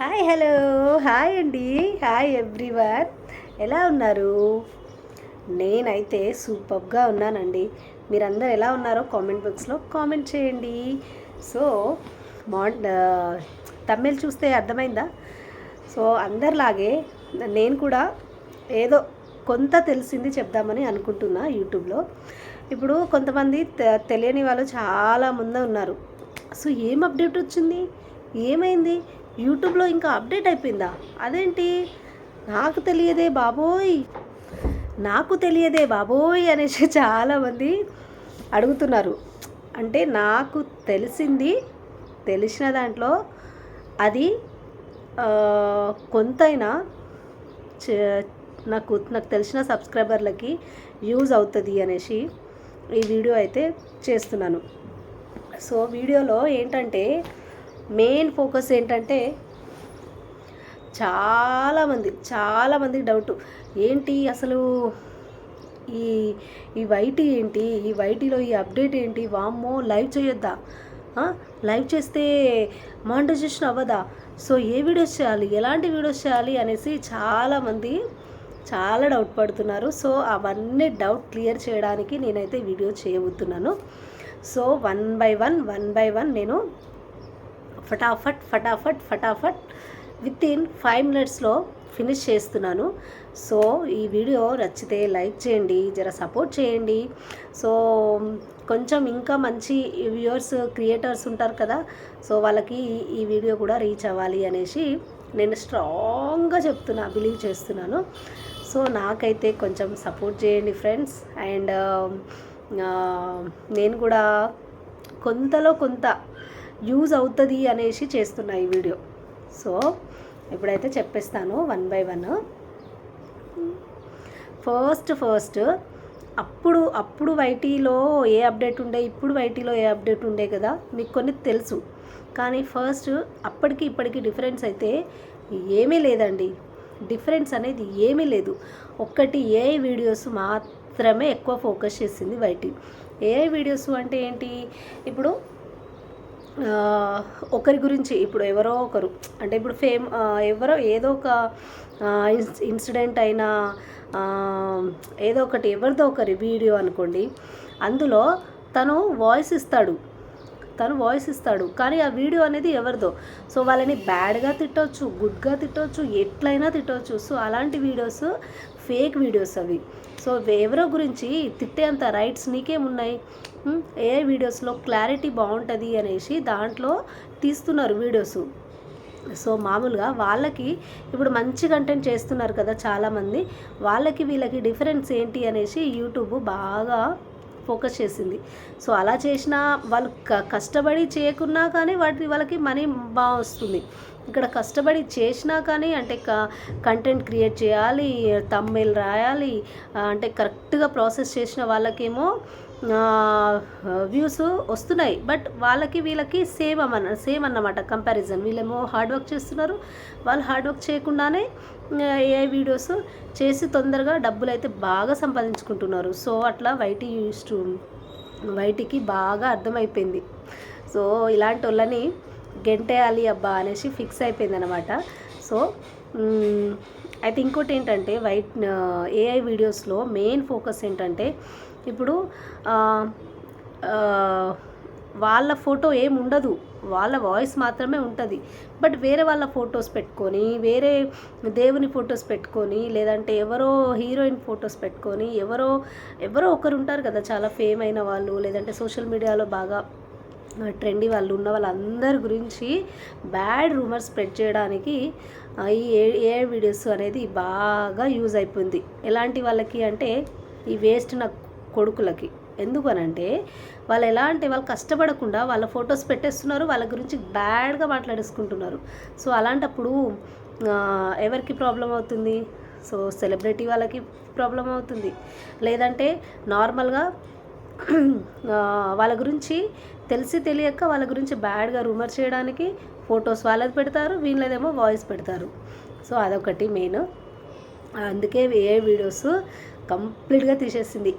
Hi hello. Hi అండి. Hi everyone. ఎలా ఉన్నారు? నేనైతే సూపర్గా ఉన్నానండి. మీరందరూ ఎలా ఉన్నారో కామెంట్ బాక్స్లో కామెంట్ చేయండి. సో మా తమిళ్ చూస్తే అర్థమైందా? సో అందరిలాగే నేను కూడా ఏదో కొంత తెలిసింది చెప్దామని అనుకుంటున్నా యూట్యూబ్లో. ఇప్పుడు కొంతమంది తె- తెలియని వాళ్ళు చాలా మంది ఉన్నారు. సో ఏం అప్డేట్ వచ్చింది? ఏమైంది? యూట్యూబ్లో ఇంకా అప్డేట్ అయిపోయిందా? అదేంటి? నాకు తెలియదే బాబోయ్. నాకు తెలియదే బాబోయ్ అనేసి చాలామంది అడుగుతున్నారు. అంటే నాకు తెలిసింది తెలిసిన దాంట్లో అది కొంతైనా చే- నాకు నాకు తెలిసిన సబ్స్క్రైబర్లకి యూజ్ అవుతుంది అనేసి ఈ వీడియో అయితే చేస్తున్నాను. సో వీడియోలో ఏంటంటే మెయిన్ ఫోకస్ ఏంటంటే చాలామంది చాలామంది డౌట్. ఏంటి అసలు ఈ ఈ వైటీ ఏంటి? ఈ వైటీలో ఈ అప్డేట్ ఏంటి? వామ్మో లైవ్ చేయొద్దా? లైవ్ చేస్తే మానిటైజేషన్ అవ్వదా? సో ఏ వీడియోస్ చేయాలి? ఎలాంటి వీడియోస్ చేయాలి? అనేసి చాలామంది చాలా డౌట్ పడుతున్నారు. సో అవన్నీ డౌట్ క్లియర్ చేయడానికి నేనైతే వీడియో చేయబోతున్నాను. So one by one one by one నేను ఫటాఫట్ ఫటాఫట్ ఫటాఫట్. విత్ ఇన్ ఫైవ్ మినిట్స్లో ఫినిష్ చేస్తున్నాను. సో ఈ వీడియో నచ్చితే లైక్ చేయండి జర సపోర్ట్ చేయండి. సో కొంచెం ఇంకా మంచి వ్యూవర్స్ క్రియేటర్స్ ఉంటారు కదా సో వాళ్ళకి ఈ వీడియో కూడా రీచ్ అవ్వాలి అనేసి నేను స్ట్రాంగ్గా చెప్తున్నా బిలీవ్ చేస్తున్నాను. సో నాకైతే కొంచెం సపోర్ట్ చేయండి ఫ్రెండ్స్. అండ్ నేను కూడా కొంతలో కొంత యూజ్ అవుతుంది అనేసి చేస్తున్నా ఈ వీడియో. సో ఇప్పుడైతే చెప్పేస్తాను one by one. First first అప్పుడు అప్పుడు వైటీలో ఏ అప్డేట్ ఉండే ఇప్పుడు వైటీలో ఏ అప్డేట్ ఉండే కదా మీకు కొన్ని తెలుసు. కానీ ఫస్ట్ అప్పటికి ఇప్పటికి డిఫరెన్స్ అయితే ఏమీ లేదండి. డిఫరెన్స్ అనేది ఏమీ లేదు. ఒక్కటి ఏ వీడియోస్ మాత్రమే ఎక్కువ ఫోకస్ చేసింది వైటీ. ఏ వీడియోస్ అంటే ఏంటి? ఇప్పుడు ఒకరి గురించి ఇప్పుడు ఎవరో ఒకరు అంటే ఇప్పుడు ఫేమ్ ఎవరో ఏదో ఒక ఇన్సిడెంట్ అయినా ఏదో ఒకటి ఎవరిదో ఒకరి వీడియో అనుకోండి అందులో తను వాయిస్ ఇస్తాడు తను వాయిస్ ఇస్తాడు కానీ ఆ వీడియో అనేది ఎవరిదో. సో వాళ్ళని బ్యాడ్గా తిట్టవచ్చు గుడ్గా తిట్టవచ్చు ఎట్లయినా తిట్టవచ్చు సో అలాంటి వీడియోస్ ఫేక్ వీడియోస్ అవి. సో ఎవరో గురించి తిట్టేంత రైట్స్ నీకేమున్నాయి? ఉన్నాయి ఏ వీడియోస్లో క్లారిటీ బాగుంటుంది అనేసి దాంట్లో తీస్తున్నారు వీడియోస్. సో మామూలుగా వాళ్ళకి ఇప్పుడు మంచి కంటెంట్ చేస్తున్నారు కదా చాలామంది. వాళ్ళకి వీళ్ళకి డిఫరెన్స్ ఏంటి అనేసి యూట్యూబ్ బాగా ఫోకస్ చేసింది. సో అలా చేసినా వాళ్ళు కష్టపడి చేయకున్నా కానీ వాటి వాళ్ళకి మనీ బాగా వస్తుంది. ఇక్కడ కష్టపడి చేసినా కానీ అంటే క కంటెంట్ క్రియేట్ చేయాలి తమ్మెల్ రాయాలి అంటే కరెక్ట్గా ప్రాసెస్ చేసిన వాళ్ళకేమో వ్యూస్ వస్తున్నాయి. బట్ వాళ్ళకి వీళ్ళకి సేమ్ అన్న సేమ్ అన్నమాట కంపారిజన్. వీళ్ళేమో హార్డ్ వర్క్ చేస్తున్నారు. వాళ్ళు హార్డ్ వర్క్ చేయకుండానే ఏ వీడియోస్ చేసి తొందరగా డబ్బులు అయితే బాగా సంపాదించుకుంటున్నారు. సో అట్లా వైటీ యూస్ టు వైటీకి బాగా అర్థమైపోయింది. సో ఇలాంటి వాళ్ళని గెంటేయాలి అబ్బా అనేసి ఫిక్స్ అయిపోయింది అనమాట సో అయితే ఇంకోటి ఏంటంటే వైట్ ఏఐ వీడియోస్లో మెయిన్ ఫోకస్ ఏంటంటే ఇప్పుడు వాళ్ళ ఫోటో ఏముండదు వాళ్ళ వాయిస్ మాత్రమే ఉంటుంది. బట్ వేరే వాళ్ళ ఫొటోస్ పెట్టుకొని వేరే దేవుని ఫొటోస్ పెట్టుకొని లేదంటే ఎవరో హీరోయిన్ ఫొటోస్ పెట్టుకొని ఎవరో ఎవరో ఒకరు ఉంటారు కదా చాలా ఫేమ్ అయిన వాళ్ళు లేదంటే సోషల్ మీడియాలో బాగా ట్రెండీ వాళ్ళు ఉన్న వాళ్ళందరి గురించి బ్యాడ్ రూమర్స్ స్ప్రెడ్ చేయడానికి ఈ ఏ ఏ వీడియోస్ అనేది బాగా యూజ్ అయిపోయింది. ఎలాంటి వాళ్ళకి అంటే ఈ వేస్ట్ నా కొడుకులకి. ఎందుకు అనంటే వాళ్ళు ఎలా అంటే వాళ్ళు కష్టపడకుండా వాళ్ళ ఫొటోస్ పెట్టేస్తున్నారు వాళ్ళ గురించి బ్యాడ్గా మాట్లాడేసుకుంటున్నారు. సో అలాంటప్పుడు ఎవరికి ప్రాబ్లం అవుతుంది? సో సెలబ్రిటీ వాళ్ళకి ప్రాబ్లం అవుతుంది. లేదంటే నార్మల్గా వాళ్ళ గురించి తెలిసి తెలియక వాళ్ళ గురించి బ్యాడ్గా రూమర్ చేయడానికి ఫొటోస్ వాళ్ళది పెడతారు వీళ్ళదేమో వాయిస్ పెడతారు. సో అదొకటి మెయిన్ అందుకే ఏ వీడియోస్ కంప్లీట్గా తీసేసింది.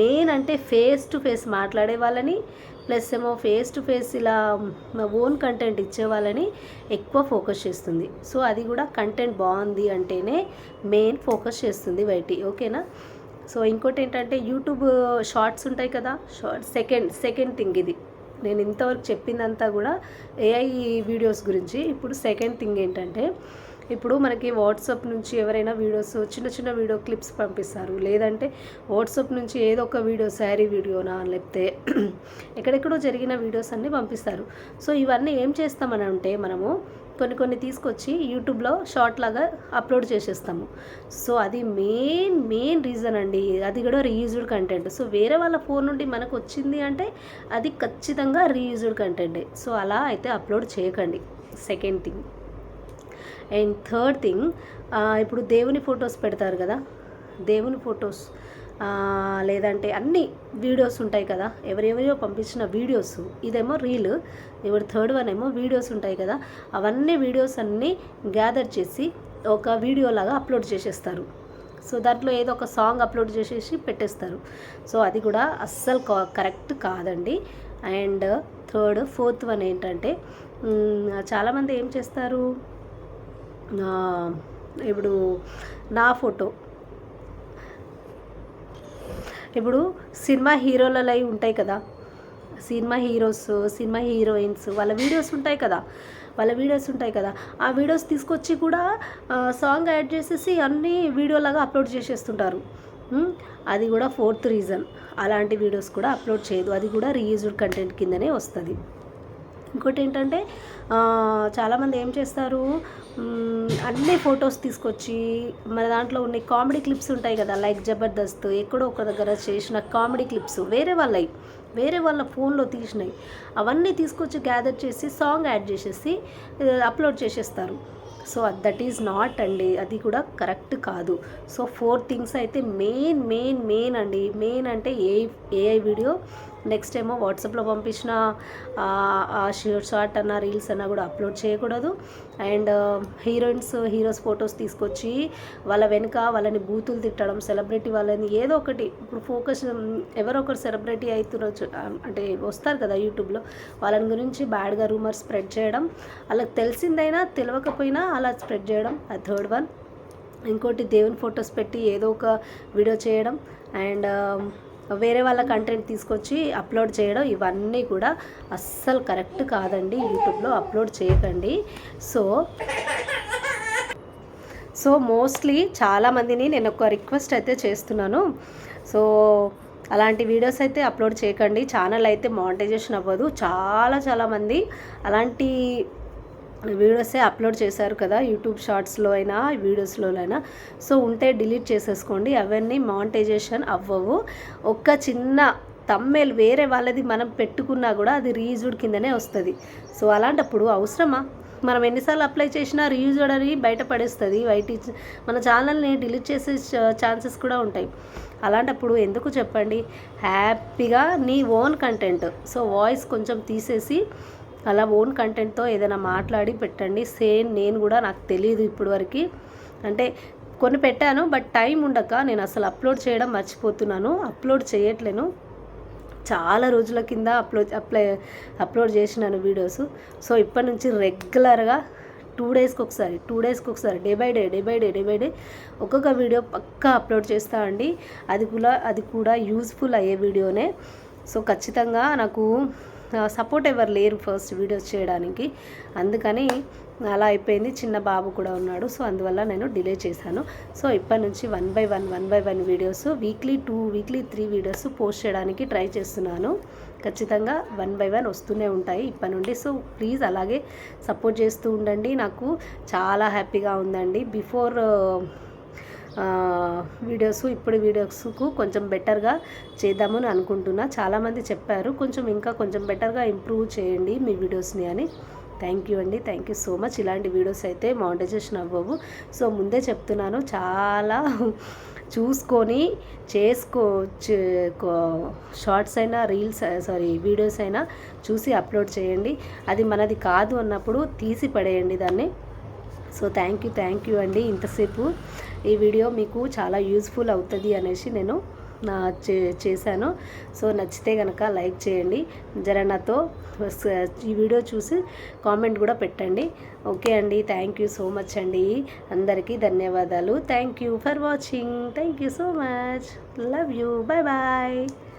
మెయిన్ అంటే ఫేస్ టు ఫేస్ మాట్లాడే వాళ్ళని ప్లస్ ఏమో ఫేస్ టు ఫేస్ ఇలా ఓన్ కంటెంట్ ఇచ్చే వాళ్ళని ఎక్కువ ఫోకస్ చేస్తుంది. సో అది కూడా కంటెంట్ బాగుంది అంటేనే మెయిన్ ఫోకస్ చేస్తుంది వైటి ఓకేనా సో ఇంకోటి ఏంటంటే యూట్యూబ్ షార్ట్స్ ఉంటాయి కదా? షార్ట్ సెకండ్ సెకండ్ థింగ్ ఇది. నేను ఇంతవరకు చెప్పిందంతా కూడా ఏఐ వీడియోస్ గురించి. ఇప్పుడు సెకండ్ థింగ్ ఏంటంటే ఇప్పుడు మనకి వాట్సాప్ నుంచి ఎవరైనా వీడియోస్ చిన్న చిన్న వీడియో క్లిప్స్ పంపిస్తారు. లేదంటే వాట్సాప్ నుంచి ఏదో ఒక వీడియో శారీ వీడియోనా లేకపోతే ఎక్కడెక్కడో జరిగిన వీడియోస్ అన్నీ పంపిస్తారు. సో ఇవన్నీ ఏం చేస్తామని అంటే మనము కొన్ని కొన్ని తీసుకొచ్చి యూట్యూబ్లో షార్ట్ లాగా అప్లోడ్ చేసేస్తాము. సో అది మెయిన్ మెయిన్ రీజన్ అండి. అది కూడా రీయూజ్డ్ కంటెంట్. సో వేరే వాళ్ళ ఫోన్ నుండి మనకు వచ్చింది అంటే అది ఖచ్చితంగా రీయూజ్డ్ కంటెంటే. సో అలా అయితే అప్లోడ్ చేయకండి. Second thing. And third thing ఇప్పుడు దేవుని ఫొటోస్ పెడతారు కదా? దేవుని ఫొటోస్. లేదంటే అన్ని వీడియోస్ ఉంటాయి కదా. ఎవరెవరో పంపించిన వీడియోస్ ఇదేమో రీల్ ఇప్పుడు థర్డ్ వన్ ఏమో వీడియోస్ ఉంటాయి కదా. అవన్నీ వీడియోస్ అన్నీ గ్యాదర్ చేసి ఒక వీడియో లాగా అప్లోడ్ చేసేస్తారు. సో దాంట్లో ఏదో ఒక సాంగ్ అప్లోడ్ చేసేసి పెట్టేస్తారు. సో అది కూడా అస్సలు కరెక్ట్ కాదండి. అండ్ థర్డ్ ఫోర్త్ వన్ ఏంటంటే చాలామంది ఏం చేస్తారు? ఇప్పుడు నా ఫోటో ఇప్పుడు సినిమా హీరోలలో ఉంటాయి కదా. సినిమా హీరోస్ సినిమా హీరోయిన్స్ వాళ్ళ వీడియోస్ ఉంటాయి కదా. వాళ్ళ వీడియోస్ ఉంటాయి కదా. ఆ వీడియోస్ తీసుకొచ్చి కూడా సాంగ్ యాడ్ చేసేసి అన్నీ వీడియోలాగా అప్లోడ్ చేసేస్తుంటారు. అది కూడా ఫోర్త్ రీజన్. అలాంటి వీడియోస్ కూడా అప్లోడ్ చేయదు. అది కూడా రీయూజ్డ్ కంటెంట్ కిందనే వస్తుంది. ఇంకోటి ఏంటంటే చాలామంది ఏం చేస్తారు అన్ని ఫొటోస్ తీసుకొచ్చి మన దాంట్లో ఉన్న కామెడీ క్లిప్స్ ఉంటాయి కదా లైక్ జబర్దస్త్ ఎక్కడో ఒక దగ్గర చేసిన కామెడీ క్లిప్స్ వేరే వాళ్ళవి వేరే వాళ్ళ ఫోన్లో తీసినవి అవన్నీ తీసుకొచ్చి గ్యాదర్ చేసి సాంగ్ యాడ్ చేసేసి అప్లోడ్ చేసేస్తారు. సో దట్ ఈజ్ నాట్ అండి అది కూడా కరెక్ట్ కాదు. సో ఫోర్ థింగ్స్ అయితే మెయిన్ మెయిన్ మెయిన్ అండి. మెయిన్ అంటే ఏ ఏఐ వీడియో నెక్స్ట్ ఏమో వాట్సాప్లో పంపించిన షార్ట్ అన్న రీల్స్ అన్న కూడా అప్లోడ్ చేయకూడదు. అండ్ హీరోయిన్స్ హీరోస్ ఫొటోస్ తీసుకొచ్చి వాళ్ళ వెనుక వాళ్ళని బూతులు తిట్టడం సెలబ్రిటీ వాళ్ళని ఏదో ఒకటి ఇప్పుడు ఫోకస్ ఎవరో ఒకరు సెలబ్రిటీ అవుతున్నారు అంటే వస్తారు కదా యూట్యూబ్లో వాళ్ళని గురించి బ్యాడ్గా రూమర్ స్ప్రెడ్ చేయడం వాళ్ళకి తెలిసిందైనా తెలియకపోయినా అలా స్ప్రెడ్ చేయడం ఆ థర్డ్ వన్ ఇంకోటి దేవుని ఫొటోస్ పెట్టి ఏదో ఒక వీడియో చేయడం. అండ్ వేరే వాళ్ళ కంటెంట్ తీసుకొచ్చి అప్లోడ్ చేయడం ఇవన్నీ కూడా అస్సలు కరెక్ట్ కాదండి యూట్యూబ్లో అప్లోడ్ చేయకండి. సో సో మోస్ట్లీ చాలామందిని నేను ఒక రిక్వెస్ట్ అయితే చేస్తున్నాను. సో అలాంటి వీడియోస్ అయితే అప్లోడ్ చేయకండి. ఛానల్ అయితే మానిటైజేషన్ అవ్వదు. చాలా చాలామంది అలాంటి వీడియోసే అప్లోడ్ చేశారు కదా యూట్యూబ్ షార్ట్స్లో అయినా వీడియోస్లో అయినా సో ఉంటే డిలీట్ చేసేసుకోండి. అవన్నీ మానిటైజేషన్ అవ్వవు. ఒక్క చిన్న తమ్మేలు వేరే వాళ్ళది మనం పెట్టుకున్నా కూడా అది రీయూజ్డ్ కిందనే వస్తుంది. సో అలాంటప్పుడు అవసరమా? మనం ఎన్నిసార్లు అప్లై చేసినా రీయూజ్డ్ అని బయటపడేస్తుంది వైటీ మన ఛానల్ని డిలీట్ చేసే ఛాన్సెస్ కూడా ఉంటాయి. అలాంటప్పుడు ఎందుకు చెప్పండి? హ్యాపీగా నీ ఓన్ కంటెంట్ సో వాయిస్ కొంచెం తీసేసి అలా ఓన్ కంటెంట్తో ఏదైనా మాట్లాడి పెట్టండి. సేమ్ నేను కూడా నాకు తెలియదు ఇప్పటివరకు. అంటే కొన్ని పెట్టాను బట్ టైం ఉండక నేను అసలు అప్లోడ్ చేయడం మర్చిపోతున్నాను. అప్లోడ్ చేయట్లేను. చాలా రోజుల కింద అప్లోడ్ అప్లై అప్లోడ్ చేసినాను వీడియోస్. సో ఇప్పటి నుంచి రెగ్యులర్గా టూ డేస్కి ఒకసారి టూ డేస్కి ఒకసారి day by day day by day day by day ఒక్కొక్క వీడియో పక్కా అప్లోడ్ చేస్తా అండి. అది కూడా అది కూడా యూజ్ఫుల్ అయ్యే వీడియోనే. సో ఖచ్చితంగా నాకు సపోర్ట్ ఎవరు లేరు ఫస్ట్ వీడియోస్ చేయడానికి. అందుకని అలా అయిపోయింది. చిన్న బాబు కూడా ఉన్నాడు. సో అందువల్ల నేను డిలే చేశాను. సో ఇప్పటి నుంచి one by one one by one videos weekly two weekly three videos post చేయడానికి ట్రై చేస్తున్నాను. ఖచ్చితంగా వన్ బై వన్ వస్తూనే ఉంటాయి ఇప్పటి నుండి. సో ప్లీజ్ అలాగే సపోర్ట్ చేస్తూ ఉండండి. నాకు చాలా హ్యాపీగా ఉందండి. బిఫోర్ వీడియోస్ ఇప్పుడు వీడియోస్కు కొంచెం బెటర్గా చేద్దామని అనుకుంటున్నా. చాలామంది చెప్పారు కొంచెం ఇంకా కొంచెం బెటర్గా ఇంప్రూవ్ చేయండి మీ వీడియోస్ని అని. థ్యాంక్ యూ అండి థ్యాంక్ యూ సో మచ్. ఇలాంటి వీడియోస్ అయితే మానిటైజేషన్ అవ్వవు. సో ముందే చెప్తున్నాను చాలా చూసుకొని చేసుకో షార్ట్స్ అయినా రీల్స్ సారీ వీడియోస్ అయినా చూసి అప్లోడ్ చేయండి. అది మనది కాదు అన్నప్పుడు తీసి పడేయండి దాన్ని. So thank you thank you అండి. ఇంతసేపు ఈ వీడియో మీకు చాలా యూస్ఫుల్ అవుతుంది అనేసి నేను నా చే చేశాను. సో నచ్చితే కనుక లైక్ చేయండి. జర నాతో ఈ వీడియో చూసి కామెంట్ కూడా పెట్టండి. ఓకే అండి. థ్యాంక్ యూ సో మచ్ అండి. అందరికీ ధన్యవాదాలు. Thank you for watching. Thank you so much. Love you. Bye bye.